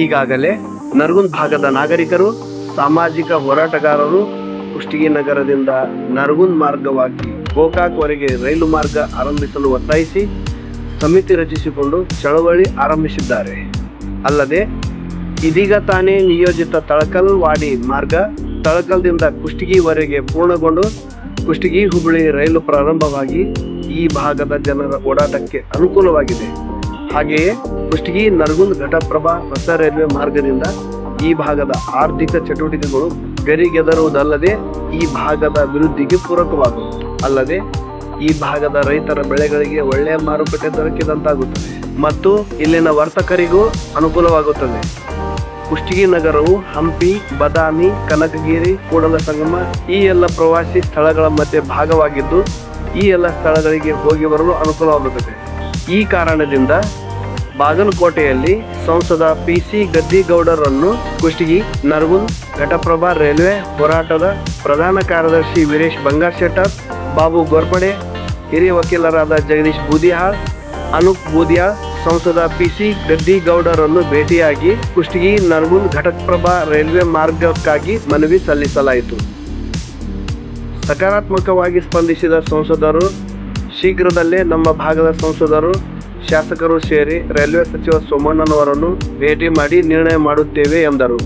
ಈಗಾಗಲೇ ನರಗುಂದ್ ಭಾಗದ ನಾಗರಿಕರು, ಸಾಮಾಜಿಕ ಹೋರಾಟಗಾರರು, ಕುಷ್ಟಗಿ ನಗರದಿಂದ ನರಗುಂದ್ ಮಾರ್ಗವಾಗಿ ಗೋಕಾಕ್ವರೆಗೆ ರೈಲು ಮಾರ್ಗ ಆರಂಭಿಸಲು ಒತ್ತಾಯಿಸಿ ಸಮಿತಿ ರಚಿಸಿಕೊಂಡು ಚಳವಳಿ ಆರಂಭಿಸಿದ್ದಾರೆ. ಅಲ್ಲದೆ ಇದೀಗ ತಾನೇ ನಿಯೋಜಿತ ತಳಕಲ್ ವಾಡಿ ಮಾರ್ಗ ತಳಕಲ್ದಿಂದ ಕುಷ್ಟಗಿವರೆಗೆ ಪೂರ್ಣಗೊಂಡು ಕುಷ್ಟಗಿ ಹುಬ್ಬಳ್ಳಿ ರೈಲು ಪ್ರಾರಂಭವಾಗಿ ಈ ಭಾಗದ ಜನರ ಓಡಾಟಕ್ಕೆ ಅನುಕೂಲವಾಗಿದೆ. ಹಾಗೆಯೇ ಕುಷ್ಟಗಿ ನರಗುಂದ್ ಘಟಪ್ರಭಾ ಹೊಸ ರೈಲ್ವೆ ಮಾರ್ಗದಿಂದ ಈ ಭಾಗದ ಆರ್ಥಿಕ ಚಟುವಟಿಕೆಗಳು ಗರಿಗೆದರುವುದಲ್ಲದೆ ಈ ಭಾಗದ ಅಭಿವೃದ್ಧಿಗೆ ಪೂರಕವಾಗುವುದು. ಅಲ್ಲದೆ ಈ ಭಾಗದ ರೈತರ ಬೆಳೆಗಳಿಗೆ ಒಳ್ಳೆಯ ಮಾರುಕಟ್ಟೆ ದೊರಕಿದಂತಾಗುತ್ತದೆ ಮತ್ತು ಇಲ್ಲಿನ ವರ್ತಕರಿಗೂ ಅನುಕೂಲವಾಗುತ್ತದೆ. ಕುಷ್ಟಗಿ ನಗರವು ಹಂಪಿ, ಬದಾಮಿ, ಕನಕಗಿರಿ, ಕೂಡಲ ಸಂಗಮ ಈ ಎಲ್ಲ ಪ್ರವಾಸಿ ಸ್ಥಳಗಳ ಮಧ್ಯೆ ಭಾಗವಾಗಿದ್ದು ಈ ಎಲ್ಲ ಸ್ಥಳಗಳಿಗೆ ಹೋಗಿ ಬರಲು ಅನುಕೂಲವಾಗುತ್ತದೆ. ಈ ಕಾರಣದಿಂದ ಬಾಗಲಕೋಟೆಯಲ್ಲಿ ಸಂಸದ ಪಿ ಸಿ ಗದ್ದಿಗೌಡರನ್ನು ಕುಷ್ಟಗಿ ನರಗುಂದ್ ಘಟಪ್ರಭಾ ರೈಲ್ವೆ ಹೋರಾಟದ ಪ್ರಧಾನ ಕಾರ್ಯದರ್ಶಿ ವೀರೇಶ್ ಬಂಗಾರ್ ಶೆಟ್ಟರ್, ಬಾಬು ಗೋರ್ಪಡೆ, ಹಿರಿಯ ವಕೀಲರಾದ ಜಗದೀಶ್ ಬೂದಿಹಾಳ್, ಅನೂಪ್ ಬೂದಿಯಾಳ್ ಸಂಸದ ಪಿ ಸಿ ಗದ್ದಿಗೌಡರನ್ನು ಭೇಟಿಯಾಗಿ ಕುಷ್ಟಗಿ ನರಗುಂದ್ ಘಟಪ್ರಭಾ ರೈಲ್ವೆ ಮಾರ್ಗಕ್ಕಾಗಿ ಮನವಿ ಸಲ್ಲಿಸಲಾಯಿತು. ಸಕಾರಾತ್ಮಕವಾಗಿ ಸ್ಪಂದಿಸಿದ ಸಂಸದರು ಶೀಘ್ರದಲ್ಲೇ ನಮ್ಮ ಭಾಗದ ಸಂಸದರು ಶಾಸಕರು ಸೇರಿ ರೈಲ್ವೆ ಸಚಿವ ಸೋಮಣ್ಣನವರನ್ನು ಭೇಟಿ ಮಾಡಿ ನಿರ್ಣಯ ಮಾಡುತ್ತೇವೆ ಎಂದರು.